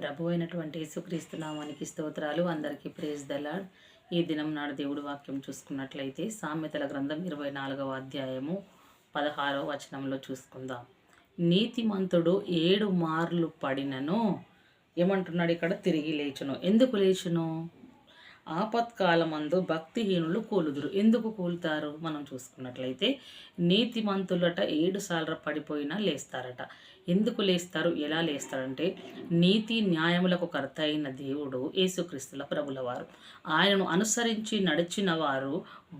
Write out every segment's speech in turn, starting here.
ప్రభు అయినటువంటి యేసుక్రీస్తు నామానికి స్తోత్రాలు. అందరికీ ప్రేజ్ దలాడ్ ఈ దినం నాడు దేవుడు వాక్యం చూసుకున్నట్లయితే సామెతల గ్రంథం ఇరవై నాలుగవ అధ్యాయము పదహారవ వచనంలో చూసుకుందాం. నీతిమంతుడు ఏడు మార్లు పడినను ఏమంటున్నాడు ఇక్కడ? తిరిగి లేచును. ఎందుకు లేచును? ఆపత్కాలమందు భక్తిహీనులు కూలుదురు. ఎందుకు కూలుతారు? మనం చూసుకున్నట్లయితే నీతిమంతులట ఏడు సార్లు పడిపోయినా లేస్తారట. ఎందుకు లేస్తారు? ఎలా లేస్తారంటే నీతి న్యాయములకు కర్త అయిన దేవుడు యేసుక్రీస్తుల ప్రభుల వారు ఆయనను అనుసరించి నడిచిన వారు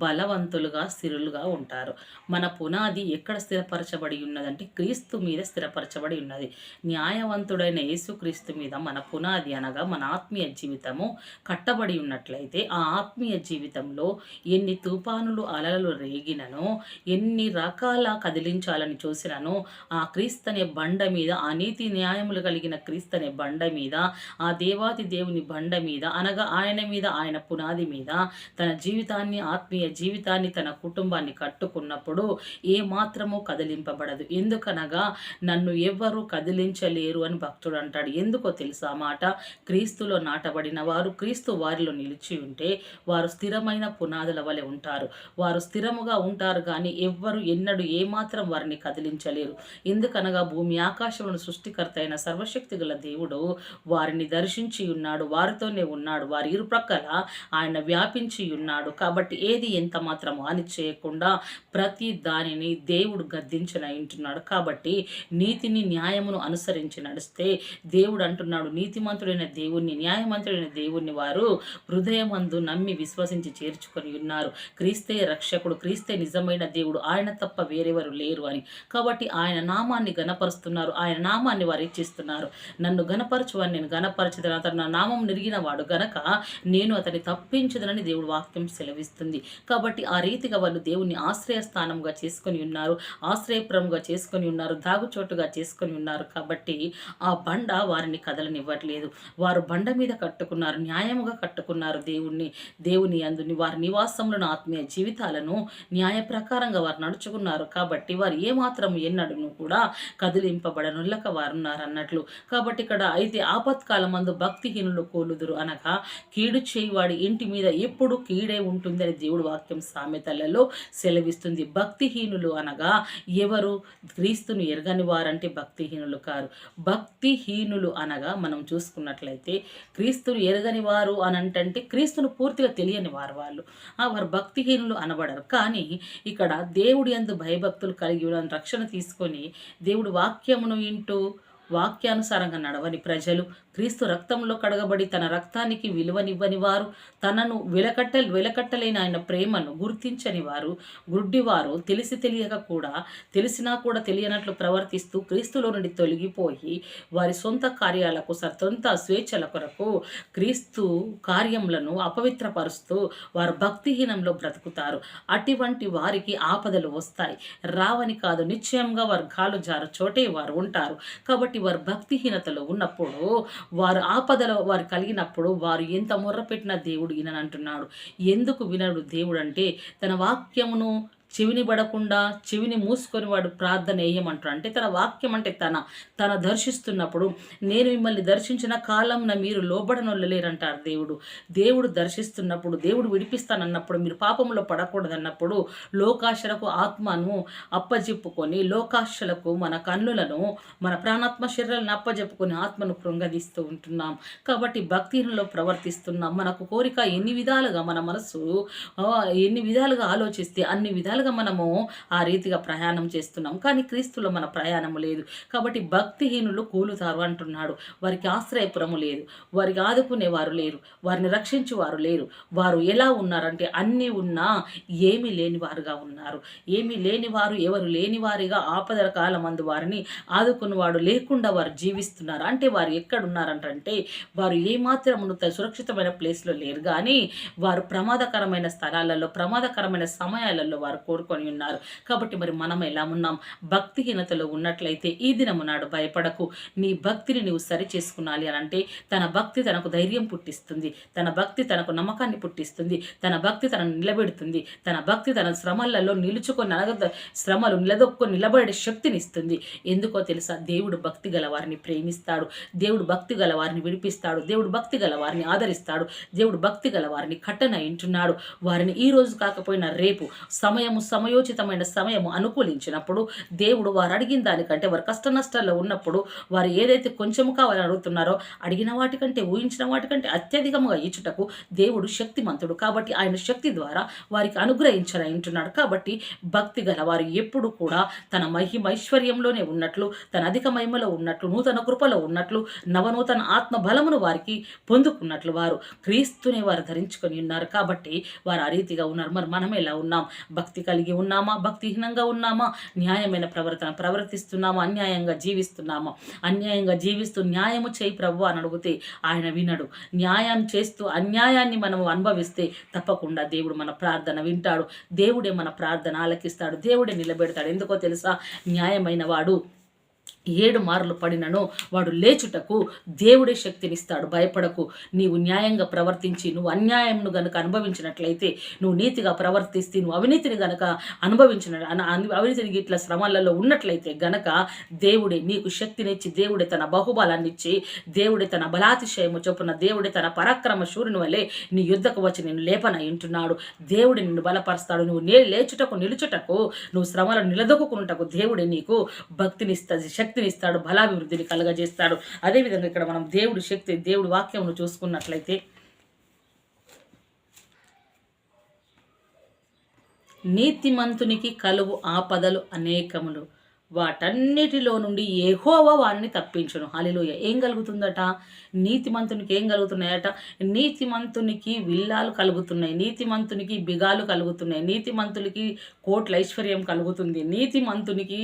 బలవంతులుగా స్థిరులుగా ఉంటారు. మన పునాది ఎక్కడ స్థిరపరచబడి ఉన్నదంటే క్రీస్తు మీద స్థిరపరచబడి ఉన్నది. న్యాయవంతుడైన యేసుక్రీస్తు మీద మన పునాది అనగా మన ఆత్మీయ జీవితము కట్టబడి ఉన్నట్లయితే ఆ ఆత్మీయ జీవితంలో ఎన్ని తుఫానులు అలలు రేగినను ఎన్ని రకాల కదిలించాలని చూసినను ఆ క్రీస్తనే బండ బండ మీద ఆ నీతి న్యాయములు కలిగిన క్రీస్తనే బండ మీద ఆ దేవాతి దేవుని బండ మీద అనగా ఆయన మీద ఆయన పునాది మీద తన జీవితాన్ని ఆత్మీయ జీవితాన్ని తన కుటుంబాన్ని కట్టుకున్నప్పుడు ఏ మాత్రము కదిలింపబడదు. ఎందుకనగా నన్ను ఎవ్వరూ కదిలించలేరు అని భక్తుడు అంటాడు. ఎందుకో తెలుసా మాట? క్రీస్తులో నాటబడిన వారు క్రీస్తు వారిలో నిలిచి ఉంటే వారు స్థిరమైన పునాదుల వలె ఉంటారు. వారు స్థిరముగా ఉంటారు కానీ ఎవ్వరు ఎన్నడూ ఏమాత్రం వారిని కదిలించలేరు. ఎందుకనగా భూమి ఆకాశములను సృష్టికర్త అయిన సర్వశక్తి గల దేవుడు వారిని దర్శించి ఉన్నాడు వారితోనే ఉన్నాడు వారి ఇరుప్రక్కల ఆయన వ్యాపించి ఉన్నాడు. కాబట్టి ఏది ఎంత మాత్రం హాని చేయకుండా ప్రతి దానిని దేవుడు గద్దించిన ఇంటున్నాడు కాబట్టి నీతిని న్యాయమును అనుసరించి నడిస్తే దేవుడు అంటున్నాడు నీతిమంతుడైన దేవుణ్ణి న్యాయమంతుడైన దేవుణ్ణి వారు హృదయమందు నమ్మి విశ్వసించి చేర్చుకొని ఉన్నారు. క్రీస్తే రక్షకుడు క్రీస్తే నిజమైన దేవుడు ఆయన తప్ప వేరెవరు లేరు అని. కాబట్టి ఆయన నామాన్ని గనపరుస్తున్నారు ఆయన నామాన్ని వారు ఇచ్చిస్తున్నారు. నన్ను గనపరచు నేను గనపరచదని అతను నా నామం నిరిగిన వాడు గనక నేను అతన్ని తప్పించదనని దేవుడు వాక్యం సెలవిస్తుంది. కాబట్టి ఆ రీతిగా వాళ్ళు దేవుని ఆశ్రయస్థానంగా చేసుకొని ఉన్నారు. ఆశ్రయపురంగా చేసుకొని ఉన్నారు. దాగుచోటుగా చేసుకొని ఉన్నారు. కాబట్టి ఆ బండ వారిని కదలనివ్వట్లేదు. వారు బండ మీద కట్టుకున్నారు. న్యాయముగా కట్టుకున్నారు దేవుణ్ణి. దేవుని అందుని వారి నివాసంలోని ఆత్మీయ జీవితాలను న్యాయ ప్రకారంగా వారు నడుచుకున్నారు. కాబట్టి వారు ఏమాత్రం ఎన్నడను కూడా కదిలి వారు ఉన్నారు అన్నట్లు కాబట్టి ఇక్కడ అయితే ఆపత్కాలమందు భక్తిహీనులు కోలుదురు అనగా కీడు చేయివాడి ఇంటి మీద ఎప్పుడు కీడే ఉంటుందని దేవుడు వాక్యం సామెతలలో సెలవిస్తుంది. భక్తిహీనులు అనగా ఎవరు క్రీస్తును ఎరగని వారంటే భక్తిహీనులు కారు. భక్తిహీనులు అనగా మనం చూసుకున్నట్లయితే క్రీస్తును ఎరగని వారు అని అంటే క్రీస్తును పూర్తిగా తెలియని వారు వాళ్ళు. వారు భక్తిహీనులు అనబడరు. కానీ ఇక్కడ దేవుడి అందు భయభక్తులు కలిగి ఉన్న రక్షణ తీసుకొని దేవుడు వాక్యమును వింటూ వాక్యానుసారంగా నడవని ప్రజలు క్రీస్తు రక్తంలో కడగబడి తన రక్తానికి విలువనివ్వని వారు తనను వెలకట్ట వెలకట్టలేని ఆయన ప్రేమను గుర్తించని వారు గుడ్డివారు తెలిసి తెలియక కూడా తెలిసినా కూడా తెలియనట్లు ప్రవర్తిస్తూ క్రీస్తులో నుండి తొలగిపోయి వారి సొంత కార్యాలకు సొంత స్వేచ్ఛల కొరకు క్రీస్తు కార్యములను అపవిత్రపరుస్తూ వారు భక్తిహీనంలో బ్రతుకుతారు. అటువంటి వారికి ఆపదలు వస్తాయి. రావని కాదు నిశ్చయంగా వారు గాలు జారు చోటే వారు ఉంటారు. కాబట్టి వారు భక్తిహీనతలో ఉన్నప్పుడు వారు ఆపదలో వారు కలిగినప్పుడు వారు ఎంత మొర్ర పెట్టినా దేవుడు అంటున్నాడు. ఎందుకు వినడు దేవుడు అంటే తన వాక్యమును చెవిని పడకుండా చెవిని మూసుకొని వాడు ప్రార్థన వేయమంటాడు అంటే తన వాక్యం అంటే తన తన దర్శిస్తున్నప్పుడు నేను మిమ్మల్ని దర్శించిన కాలంన మీరు లోబడనొల్లలేరంటారు దేవుడు. దేవుడు దర్శిస్తున్నప్పుడు దేవుడు విడిపిస్తానన్నప్పుడు మీరు పాపంలో పడకూడదన్నప్పుడు లోకాశలకు ఆత్మను అప్పజెప్పుకొని లోకాశలకు మన కన్నులను మన ప్రాణాత్మ శరీరాలను అప్పజెప్పుకొని ఆత్మను కృంగదీస్తూ ఉంటున్నాం. కాబట్టి భక్తిలో ప్రవర్తిస్తున్నాం. మనకు కోరిక ఎన్ని విధాలుగా మన మనసు ఎన్ని విధాలుగా ఆలోచిస్తే అన్ని విధాలుగా మనము ఆ రీతిగా ప్రయాణం చేస్తున్నాం. కానీ క్రీస్తులో మన ప్రయాణం లేదు. కాబట్టి భక్తిహీనులు కూలుతారు అంటున్నాడు. వారికి ఆశ్రయపురము లేదు. వారికి ఆదుకునేవారు లేరు. వారిని రక్షించువారు లేరు. వారు ఎలా ఉన్నారంటే అన్నీ ఉన్నా ఏమీ లేనివారుగా ఉన్నారు. ఏమీ లేనివారు ఎవరు లేనివారిగా ఆపదల కాలమందు వారిని ఆదుకున్నవాడు లేకుండా వారు జీవిస్తున్నారు. అంటే వారు ఎక్కడున్నారంటే వారు ఏమాత్రమును సురక్షితమైన ప్లేస్లో లేరు. కానీ వారు ప్రమాదకరమైన స్థలాలలో ప్రమాదకరమైన సమయాలలో వారు కోరుకొని ఉన్నారు. కాబట్టి మరి మనం ఎలా ఉన్నాం? భక్తిహీనతలో ఉన్నట్లయితే ఈ దినము నాడు భయపడకు. నీ భక్తిని నీవు సరి చేసుకునాలి అని అంటే తన భక్తి తనకు ధైర్యం పుట్టిస్తుంది. తన భక్తి తనకు నమ్మకాన్ని పుట్టిస్తుంది. తన భక్తి తనను నిలబెడుతుంది. తన భక్తి తన శ్రమలలో నిలుచుకొని అనగ శ్రమలు నిలదొక్కుని నిలబడే శక్తినిస్తుంది ఎందుకో తెలుసా? దేవుడు భక్తి గల వారిని ప్రేమిస్తాడు. దేవుడు భక్తి గల వారిని విడిపిస్తాడు. దేవుడు భక్తి గల వారిని ఆదరిస్తాడు. దేవుడు భక్తి గల వారిని కట్టన ఇంటున్నాడు వారిని ఈ రోజు కాకపోయినా రేపు సమయము సమయోచితమైన సమయము అనుకూలించినప్పుడు దేవుడు వారు అడిగిన దానికంటే వారు కష్ట నష్టాల్లో ఉన్నప్పుడు వారు ఏదైతే కొంచెము కావాలని అడుగుతున్నారో అడిగిన వాటికంటే ఊహించిన వాటికంటే అత్యధికముగా ఇచ్చుటకు దేవుడు శక్తిమంతుడు. కాబట్టి ఆయన శక్తి ద్వారా వారికి అనుగ్రహించాలంటున్నాడు కాబట్టి భక్తి గల వారు ఎప్పుడు కూడా తన మహిమ ఐశ్వర్యంలోనే ఉన్నట్లు తన అధిక మహిమలో ఉన్నట్లు నూతన కృపలో ఉన్నట్లు నవనూతన ఆత్మ బలమును వారికి పొందుకున్నట్లు వారు క్రీస్తుని వారు ధరించుకొని ఉన్నారు. కాబట్టి వారు ఆ రీతిగా ఉన్నారు. మరి మనం ఎలా ఉన్నాం? భక్తి కలిగి ఉన్నామా? భక్తిహీనంగా ఉన్నామా? న్యాయమైన ప్రవర్తన ప్రవర్తిస్తున్నామా? అన్యాయంగా జీవిస్తున్నామా? అన్యాయంగా జీవిస్తూ న్యాయము చేయి ప్రభు అని అడిగితే ఆయన వినడు. న్యాయం చేస్తూ అన్యాయాన్ని మనం అనుభవిస్తే తప్పకుండా దేవుడు మన ప్రార్థన వింటాడు. దేవుడే మన ప్రార్థన ఆలకిస్తాడు. దేవుడే నిలబెడతాడు. ఎందుకో తెలుసా? న్యాయమైన వాడు ఏడు మార్లు పడినను వాడు లేచుటకు దేవుడే శక్తినిస్తాడు. భయపడకు. నీవు న్యాయంగా ప్రవర్తించి నువ్వు అన్యాయంను గనుక అనుభవించినట్లయితే నువ్వు నీతిగా ప్రవర్తిస్తే నువ్వు అవినీతిని గనక అనుభవించిన అవినీతిని ఇట్లా శ్రమలలో ఉన్నట్లయితే గనక దేవుడే నీకు శక్తినిచ్చి దేవుడే తన బహుబలాన్ని ఇచ్చి దేవుడే తన బలాతిశయము చొప్పున దేవుడే తన పరాక్రమ శూర్యుని వలె నీ యుద్ధకు వచ్చి నేను లేపన ఇంటున్నాడు. దేవుడి నిన్ను బలపరుస్తాడు. నువ్వు నే లేచుటకు నిలుచుటకు నువ్వు శ్రమలను నిలదొక్కున్నటకు దేవుడే నీకు భక్తినిస్తుంది శక్తినిస్తాడు బలాభివృద్ధిని కలగజేస్తాడు. అదేవిధంగా ఇక్కడ మనం దేవుడి శక్తి దేవుడి వాక్యమును చూసుకున్నట్లయితే నీతిమంతునికి కలుగు ఆపదలు అనేకములు. వాటన్నిటిలో నుండి ఏహోవ వారిని తప్పించును. హలిలోయ ఏం కలుగుతుందట? నీతిమంతునికి ఏం కలుగుతున్నాయట? నీతిమంతునికి విల్లాలు కలుగుతున్నాయి. నీతిమంతునికి బిగాలు కలుగుతున్నాయి. నీతిమంతునికి కోట్ల ఐశ్వర్యం కలుగుతుంది. నీతిమంతునికి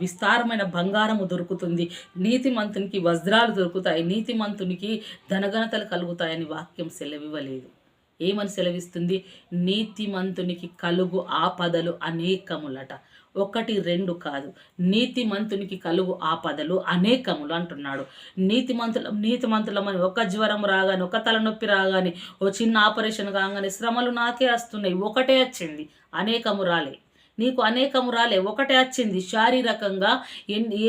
విస్తారమైన బంగారము దొరుకుతుంది. నీతిమంతునికి వజ్రాలు దొరుకుతాయి. నీతిమంతునికి ధనఘనతలు కలుగుతాయని వాక్యం సెలవివ్వలేదు. ఏమని సెలవిస్తుంది? నీతిమంతునికి కలుగు ఆపదలు అనేకములట. ఒకటి రెండు కాదు. నీతిమంతునికి కలుగు ఆపదలు అనేకములు అంటున్నాడు. నీతిమంతుల నీతిమంతులమని ఒక జ్వరం రాగానే ఒక తలనొప్పి రాగానే ఓ చిన్న ఆపరేషన్ కాగానే శ్రమలు నాకే వస్తున్నాయి. ఒకటే వచ్చింది. అనేకము రాలే. నీకు అనేకము రాలే ఒకటే వచ్చింది. శారీరకంగా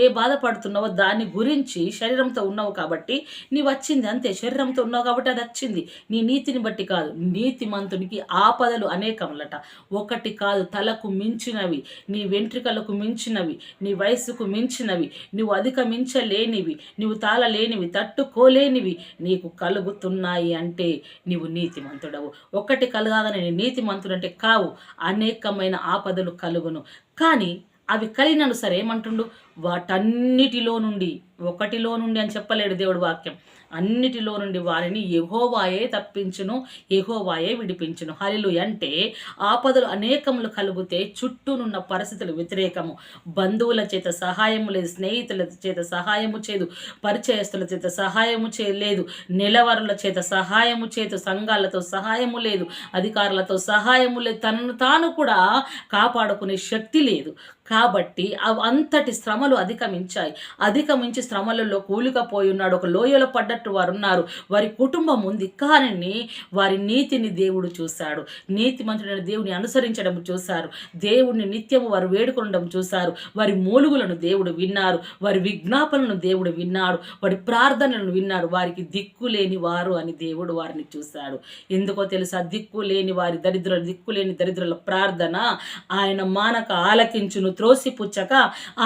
ఏ బాధపడుతున్నావో దాని గురించి శరీరంతో ఉన్నావు కాబట్టి నీవు వచ్చింది అంతే. శరీరంతో ఉన్నావు కాబట్టి అది వచ్చింది. నీ నీతిని బట్టి కాదు. నీతిమంతునికి ఆపదలు అనేకములట. ఒకటి కాదు. తలకు మించినవి నీ వెంట్రుకలకు మించినవి నీ వయసుకు మించినవి నువ్వు అధిగమించలేనివి నువ్వు తాళలేనివి తట్టుకోలేనివి నీకు కలుగుతున్నాయి అంటే నీవు నీతిమంతుడవు. ఒకటి కలగానే నీతిమంతుడు అంటే కావు. అనేకమైన ఆపదలు కలుగును. కానీ అవి కలిగినను సరే ఏమంటుండు వాటన్నిటిలో నుండి ఒకటిలో నుండి అని చెప్పలేడు దేవుడు వాక్యం. అన్నిటిలో నుండి వారిని ఎహోవాయే తప్పించును ఎహోవాయే విడిపించును. హలిలు అంటే ఆపదలు అనేకములు కలిగితే చుట్టూనున్న పరిస్థితులు వ్యతిరేకము. బంధువుల చేత సహాయము లేదు స్నేహితుల చేత సహాయము చేదు పరిచయస్తుల చేత సహాయము చేయలేదు నిలవరుల చేత సహాయము చేతు సంఘాలతో సహాయము లేదు అధికారులతో సహాయము లేదు. తనను తాను కూడా కాపాడుకునే శక్తి లేదు. కాబట్టి అంతటి శ్రమలు అధిగమించాయి. అధిగమించి శ్రమలలో కూలికపోయి ఉన్నాడు. ఒక లోయలో పడ్డట్టు వారు ఉన్నారు వారి కుటుంబం ఉంది. కానీ వారి నీతిని దేవుడు చూశాడు. నీతి మంత్రుడైన దేవుని అనుసరించడం చూశారు. దేవుడిని నిత్యము వారు వేడుకొనడం చూశారు. వారి మూలుగులను దేవుడు విన్నారు. వారి విజ్ఞాపనలను దేవుడు విన్నాడు. వారి ప్రార్థనలను విన్నాడు వారికి దిక్కు లేని వారు అని దేవుడు వారిని చూశాడు. ఎందుకో తెలుసా? దిక్కు లేని వారి దరిద్రుల దిక్కు లేని దరిద్రుల ప్రార్థన ఆయన మానక ఆలకించును. త్రోసిపుచ్చక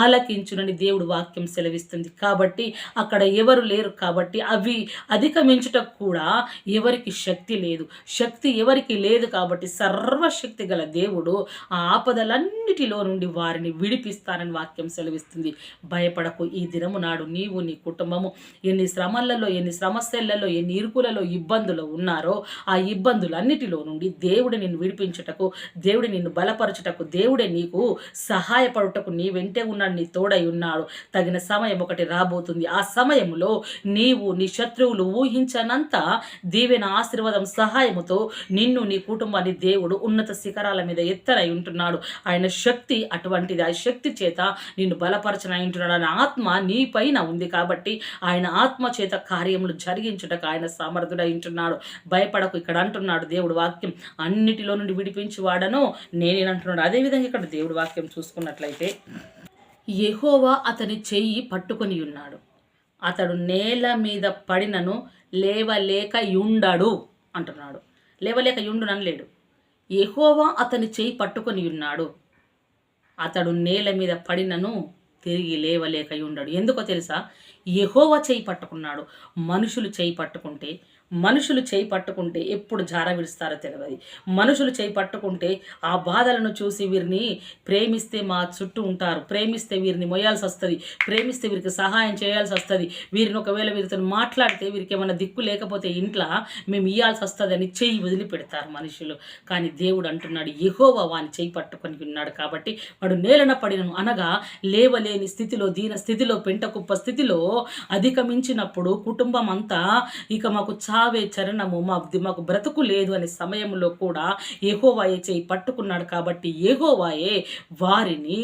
ఆలకించునని దేవుడు వాక్యం సెలవిస్తుంది. కాబట్టి అక్కడ ఎవరు లేరు కాబట్టి అవి అధిగమించుటకు కూడా ఎవరికి శక్తి లేదు. శక్తి ఎవరికి లేదు కాబట్టి సర్వశక్తి గల దేవుడు ఆ ఆపదలన్నిటిలో నుండి వారిని విడిపిస్తానని వాక్యం సెలవిస్తుంది. భయపడకు ఈ దినము నాడు నీవు నీ కుటుంబము ఎన్ని శ్రమలలో ఎన్ని సమస్యలలో ఎన్ని ఇరుకులలో ఇబ్బందులు ఉన్నారో ఆ ఇబ్బందులన్నిటిలో నుండి దేవుడు నిన్ను విడిపించుటకు దేవుడు నిన్ను బలపరచుటకు దేవుడే నీకు సహాయ సహాయపడుటకు నీ వెంటే ఉన్నాడు నీ తోడై ఉన్నాడు. తగిన సమయం ఒకటి రాబోతుంది. ఆ సమయంలో నీవు నీ శత్రువులు ఊహించనంత దీవెన ఆశీర్వాదం సహాయముతో నిన్ను నీ కుటుంబాన్ని దేవుడు ఉన్నత శిఖరాల మీద ఎత్తనై ఉంటున్నాడు. ఆయన శక్తి అటువంటిది. ఆ శక్తి చేత నిన్ను బలపరచనై ఉంటున్నాడు. ఆయన ఆత్మ నీ పైన ఉంది కాబట్టి ఆయన ఆత్మ చేత కార్యములు జరిగించుటకు ఆయన సమర్థుడై ఉంటున్నాడు. భయపడకు. ఇక్కడ అంటున్నాడు దేవుడు వాక్యం. అన్నిటిలో నుండి విడిపించి వాడను నేనేనంటున్నాడు. అదేవిధంగా ఇక్కడ దేవుడు వాక్యం చూసుకున్నట్లయితే యహోవా అతని చెయ్యి పట్టుకొని ఉన్నాడు. అతడు నేల మీద పడినను లేవలేక యుండడు అంటున్నాడు. లేవలేక యుండునని లేడు అతని చెయ్యి పట్టుకొని ఉన్నాడు. అతడు నేల మీద పడినను తిరిగి లేవలేక ఉండడు ఎందుకో తెలుసా? యెహోవా చేయి పట్టుకున్నాడు. మనుషులు చేయి పట్టుకుంటే మనుషులు చేయి పట్టుకుంటే ఎప్పుడు జార విడుస్తారో తెలియదు మనుషులు చేయి పట్టుకుంటే ఆ బాధలను చూసి వీరిని ప్రేమిస్తే మా చుట్టూ ఉంటారు. ప్రేమిస్తే వీరిని మొయ్యాల్సి వస్తుంది. ప్రేమిస్తే వీరికి సహాయం చేయాల్సి వస్తుంది. వీరిని ఒకవేళ వీరితో మాట్లాడితే వీరికి ఏమైనా దిక్కు లేకపోతే ఇంట్లో మేము ఇయ్యాల్సి వస్తుంది అని చెయ్యి వదిలిపెడతారు మనుషులు. కానీ దేవుడు అంటున్నాడు ఎహోవా వాని చేయి పట్టుకొని ఉన్నాడు కాబట్టి వాడు నేలన పడినను అనగా లేవలేని స్థితిలో దీన స్థితిలో పెంటకుప్ప స్థితిలో అధిగమించినప్పుడు కుటుంబం అంతా ఇక మాకు చావే చరణము మాది మాకు బ్రతుకు లేదు అనే సమయంలో కూడా ఏహోవాయే చేయి పట్టుకున్నాడు కాబట్టి ఏహోవాయే వారిని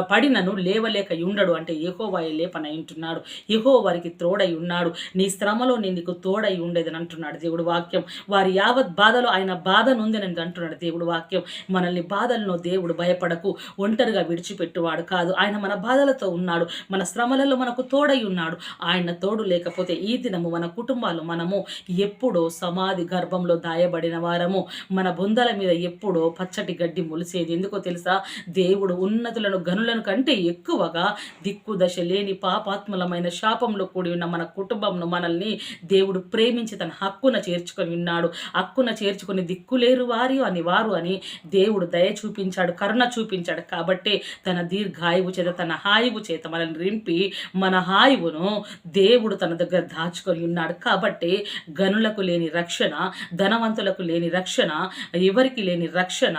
పడినను లేవలేక ఉండడు అంటే ఏహోవాయ లేపన ఉంటున్నాడు. ఏహో వారికి తోడై ఉన్నాడు. నీ శ్రమలో నేను నీకు తోడై ఉండేదని అంటున్నాడు దేవుడు వాక్యం. వారి యావత్ బాధలో ఆయన బాధ నొందినని అంటున్నాడు దేవుడు వాక్యం. మనల్ని బాధలను దేవుడు భయపడకు. ఒంటరిగా విడిచిపెట్టువాడు కాదు. ఆయన మన బాధలతో ఉన్నాడు. మన శ్రమలలో మనకు తోడై ఉన్నాడు. ఆయన తోడు లేకపోతే ఈ దినము మన కుటుంబాలు మనము ఎప్పుడో సమాధి గర్భంలో దాయబడిన వారము. మన బొందల మీద ఎప్పుడో పచ్చటి గడ్డి మొలిసేది. ఎందుకో తెలుసా? దేవుడు ఉన్నతులను గనులను కంటే ఎక్కువగా దిక్కు దశ లేని పాపాత్మలమైన శాపంలో కూడి ఉన్న మన కుటుంబంను మనల్ని దేవుడు ప్రేమించి తన హక్కున చేర్చుకొని ఉన్నాడు. హక్కున చేర్చుకొని దిక్కులేరు వారి అని వారు అని దేవుడు దయ చూపించాడు కరుణ చూపించాడు. కాబట్టి తన దీర్ఘాయువు చేత తన హాయువు చేత మనల్ని రింపి మన హాయువును దేవుడు తన దగ్గర దాచుకొని ఉన్నాడు. కాబట్టి గనులకు లేని రక్షణ ధనవంతులకు లేని రక్షణ ఎవరికి లేని రక్షణ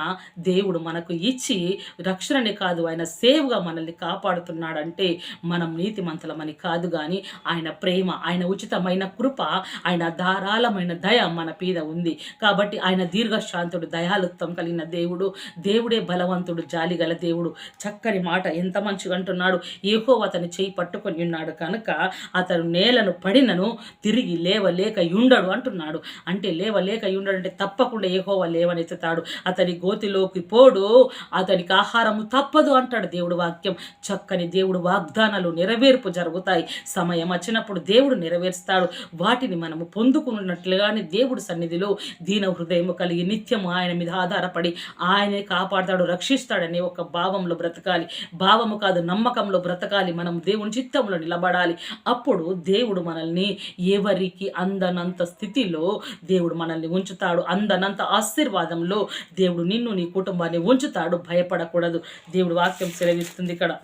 దేవుడు మనకు ఇచ్చి రక్షణని కాదు ఆయన సేవ్గా మనల్ని కాపాడుతున్నాడంటే మనం నీతిమంతులమని కాదు కానీ ఆయన ప్రేమ ఆయన ఉచితమైన కృప ఆయన ధారాళమైన దయ మన మీద ఉంది. కాబట్టి ఆయన దీర్ఘశాంతుడు దయాలుత్వం కలిగిన దేవుడు దేవుడే బలవంతుడు జాలిగల దేవుడు. చక్కని మాట ఎంత మంచిగా అంటున్నాడు. ఏహో అతని చేయి పట్టుకొని ఉన్నాడు కనుక అతను నేలను పడినను తిరిగి లేవలేక ఉండడు అంటున్నాడు. అంటే లేవలేక ఉండడు అంటే తప్పకుండా ఏహోవా లేవనెత్తుతాడు. అతని గోతిలోకి పోడు అతనికి ఆహారము తప్పదు అంటాడు దేవుడు వాక్యం. చక్కని దేవుడు వాగ్దానాలు నెరవేర్పు జరుగుతాయి. సమయం వచ్చినప్పుడు దేవుడు నెరవేరుస్తాడు. వాటిని మనము పొందుకున్నట్లుగానే దేవుడు సన్నిధిలో దీన హృదయం కలిగి నిత్యము ఆయన మీద ఆధారపడి ఆయనే కాపాడతాడు రక్షిస్తాడనే ఒక భావంలో బ్రతకాలి. భావము కాదు నమ్మకంలో బ్రతకాలి. మనం దేవుని చిత్తంలో నిలబడాలి. అప్పుడు దేవుడు మనల్ని ఎవరికి అందనంత స్థితిలో దేవుడు మనల్ని ఉంచుతాడు. అందనంత ఆశీర్వాదంలో దేవుడు నిన్ను నీ కుటుంబాన్ని ఉంచుతాడు. భయపడకూడదు. దేవుడు వాక్యం సెలవిస్తుంది ఇక్కడ.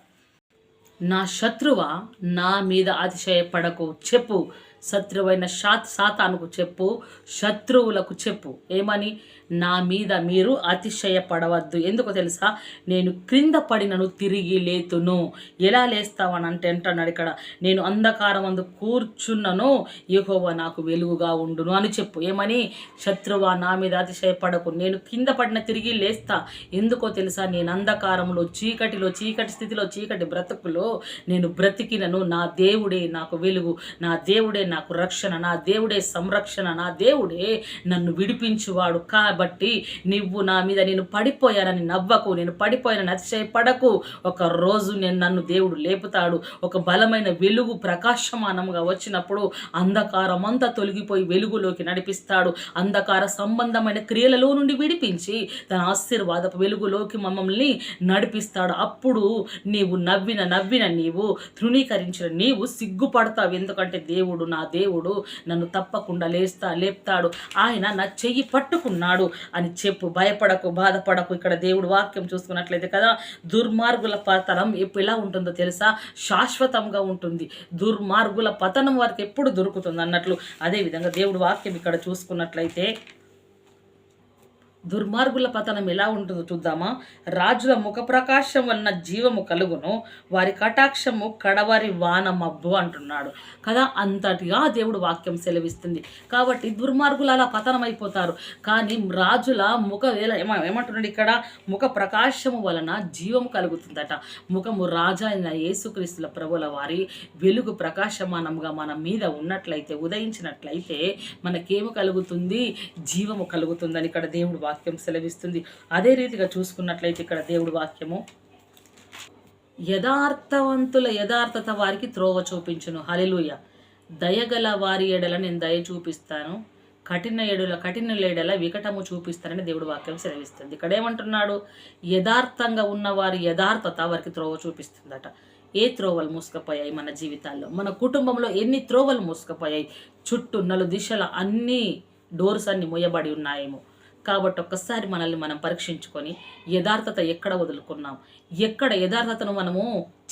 నా శత్రువ నా మీద అతిశయపడకు. చెప్పు. శత్రువైన షాత్ సాతానుకు చెప్పు శత్రువులకు చెప్పు. ఏమని? నా మీద మీరు అతిశయపడవద్దు. ఎందుకో తెలుసా? నేను క్రింద పడినను తిరిగి లేతును. ఎలా లేస్తావని అంటే అంటున్నాడు ఇక్కడ. నేను అంధకారం అందు కూర్చున్నను యహోవ నాకు వెలుగుగా ఉండును అని చెప్పు. ఏమని? శత్రువా నా మీద అతిశయపడకు. నేను కింద పడిన తిరిగి లేస్తా. ఎందుకో తెలుసా? నేను అంధకారంలో చీకటిలో చీకటి స్థితిలో చీకటి బ్రతుకులో నేను బ్రతికినను. నా దేవుడే నాకు వెలుగు. నా దేవుడే నాకు రక్షణ నా దేవుడే సంరక్షణ నా దేవుడే నన్ను విడిపించువాడు. కాబట్టి నువ్వు నా మీద నేను పడిపోయానని నవ్వకు నేను పడిపోయానని అతిశయపడకు ఒక రోజు నేను నన్ను దేవుడు లేపుతాడు. ఒక బలమైన వెలుగు ప్రకాశమానంగా వచ్చినప్పుడు అంధకారం అంతా తొలగిపోయి వెలుగులోకి నడిపిస్తాడు. అంధకార సంబంధమైన క్రియలలో నుండి విడిపించి తన ఆశీర్వాదపు వెలుగులోకి మమ్మల్ని నడిపిస్తాడు. అప్పుడు నీవు నవ్విన నవ్విన నీవు తృణీకరించిన నీవు సిగ్గుపడతావు. ఎందుకంటే దేవుడు నా దేవుడు నన్ను తప్పకుండా లేస్తా లేపుతాడు. ఆయన నా చెయ్యి పట్టుకున్నాడు అని చెప్పు. భయపడకు బాధపడకు. ఇక్కడ దేవుడు వాక్యం చూసుకున్నట్లయితే కదా దుర్మార్గుల పతనం ఎప్పుడు ఎలా ఉంటుందో తెలుసా? శాశ్వతంగా ఉంటుంది. దుర్మార్గుల పతనం వారికి ఎప్పుడు దొరుకుతుంది అన్నట్లు. అదేవిధంగా దేవుడు వాక్యం ఇక్కడ చూసుకున్నట్లయితే దుర్మార్గుల పతనం ఎలా ఉంటుందో చూద్దామా? రాజుల ముఖ ప్రకాశం వలన జీవము కలుగును వారి కటాక్షము కడవారి వాన మబ్బు అంటున్నాడు. కదా అంతటిగా దేవుడు వాక్యం సెలవిస్తుంది. కాబట్టి దుర్మార్గులు అలా పతనం అయిపోతారు కానీ రాజుల ముఖ ఏమ- ఏమంటున్నాడు ఇక్కడ? ముఖ ప్రకాశము వలన జీవము కలుగుతుందట. ముఖము రాజా అయిన యేసుక్రీస్తుల ప్రభుల వారి వెలుగు ప్రకాశమానంగా మన మీద ఉన్నట్లయితే ఉదయించినట్లయితే మనకేమి కలుగుతుంది? జీవము కలుగుతుందని ఇక్కడ దేవుడు వాక్యం సెలవిస్తుంది. అదే రీతిగా చూసుకున్నట్లయితే ఇక్కడ దేవుడు వాక్యము. యథార్థవంతుల యథార్థత వారికి త్రోవ చూపించును. హలిలుయ దయగల వారి ఎడల నేను దయ చూపిస్తాను. కఠిన ఎడుల కఠిన ఎడల వికటము చూపిస్తానని దేవుడు వాక్యం సెలవిస్తుంది. ఇక్కడ ఏమంటున్నాడు? యథార్థంగా ఉన్నవారి యథార్థత వారికి త్రోవ చూపిస్తుందట. ఏ త్రోవలు మూసుకుపోయాయి మన జీవితాల్లో? మన కుటుంబంలో ఎన్ని త్రోవలు మూసుకుపోయాయి? చుట్టూ నలు దిశల అన్ని డోర్స్ అన్ని మూయబడి ఉన్నాయేమో. కాబట్టి ఒక్కసారి మనల్ని మనం పరీక్షించుకొని యథార్థత ఎక్కడ వదులుకున్నాం? ఎక్కడ యథార్థతను మనము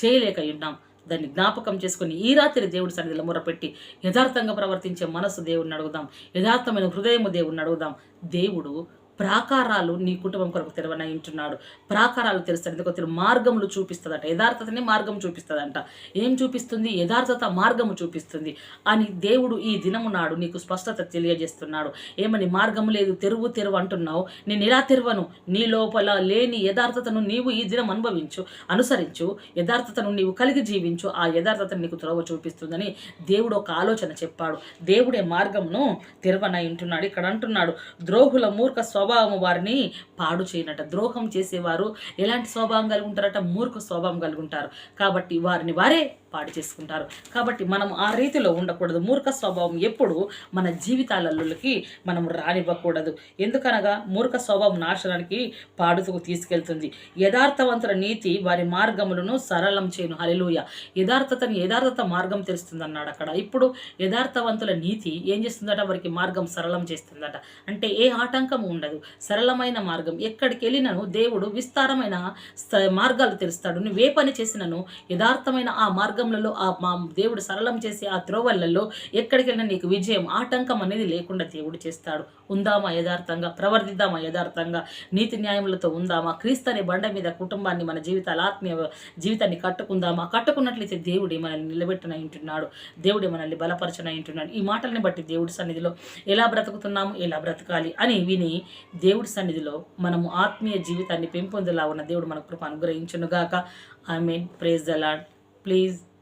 చేయలేక ఉన్నాం దాన్ని జ్ఞాపకం చేసుకొని ఈ రాత్రి దేవుడి సన్నిధిలో మొరపెట్టి యథార్థంగా ప్రవర్తించే మనసు దేవుడిని అడుగుదాం. యథార్థమైన హృదయము దేవుడిని అడుగుదాం. దేవుడు ప్రాకారాలు నీ కుటుంబం కొరకు తెరవనయింటున్నాడు ప్రాకారాలు తెలుస్తాడు. ఎందుకో తెరు మార్గములు చూపిస్తుందట. యథార్థతనే మార్గం చూపిస్తుందంట. ఏం చూపిస్తుంది? యథార్థత మార్గము చూపిస్తుంది. అని దేవుడు ఈ దినము నాడు నీకు స్పష్టత తెలియజేస్తున్నాడు. ఏమని? మార్గం లేదు తెరువు తెరువు అంటున్నావు. నేను ఎలా తెరవను? నీ లోపల లేని యథార్థతను నీవు ఈ దినం అనుభవించు అనుసరించు. యథార్థతను నీవు కలిగి జీవించు. ఆ యథార్థతను నీకు త్రోవ చూపిస్తుందని దేవుడు ఒక ఆలోచన చెప్పాడు. దేవుడే మార్గమును తెరవనై ఉంటున్నాడు. ఇక్కడ అంటున్నాడు ద్రోహుల మూర్ఖ స్వభావం స్వభావం వారిని పాడు చేయనట ద్రోహం చేసేవారు. ఎలాంటి స్వభావం కలిగి ఉంటారట? మూర్ఖ స్వభావం కలిగి ఉంటారు. కాబట్టి వారిని వారే పాడు చేసుకుంటారు. కాబట్టి మనం ఆ రీతిలో ఉండకూడదు. మూర్ఖ స్వభావం ఎప్పుడు మన జీవితాలలోకి మనం రానివ్వకూడదు. ఎందుకనగా మూర్ఖ స్వభావం నాశనానికి పాడుతూ తీసుకెళ్తుంది. యథార్థవంతుల నీతి వారి మార్గములను సరళం చేయను. హలిలోయ యథార్థతని యథార్థత మార్గం తెలుస్తుంది అన్నాడు అక్కడ. ఇప్పుడు యథార్థవంతుల నీతి ఏం చేస్తుందట? వారికి మార్గం సరళం చేస్తుందట. అంటే ఏ ఆటంకం ఉండదు. సరళమైన మార్గం. ఎక్కడికి వెళ్ళినను దేవుడు విస్తారమైన స- మార్గాలు నువ్వు నువ్వే పని చేసినను యథార్థమైన ఆ మార్గం మార్గంలలో ఆ మా దేవుడు సరళం చేసే ఆ త్రోవలలో ఎక్కడికైనా నీకు విజయం ఆటంకం అనేది లేకుండా దేవుడు చేస్తాడు. ఉందామా యథార్థంగా? ప్రవర్తిద్దామా యథార్థంగా? నీతి న్యాయములతో ఉందామా? క్రీస్తుని బండ మీద కుటుంబాన్ని మన జీవితాల ఆత్మీయ జీవితాన్ని కట్టుకుందామా? కట్టుకున్నట్లయితే దేవుడే మనల్ని నిలబెట్టన ఉంటున్నాడు. దేవుడే మనల్ని బలపరచన ఉంటున్నాడు. ఈ మాటల్ని బట్టి దేవుడి సన్నిధిలో ఎలా బ్రతుకుతున్నాము? ఎలా బ్రతకాలి? అని విని దేవుడి సన్నిధిలో మనము ఆత్మీయ జీవితాన్ని పెంపొందలా ఉన్న దేవుడు మన కృప అనుగ్రహించునుగాక. I mean praise the lord please.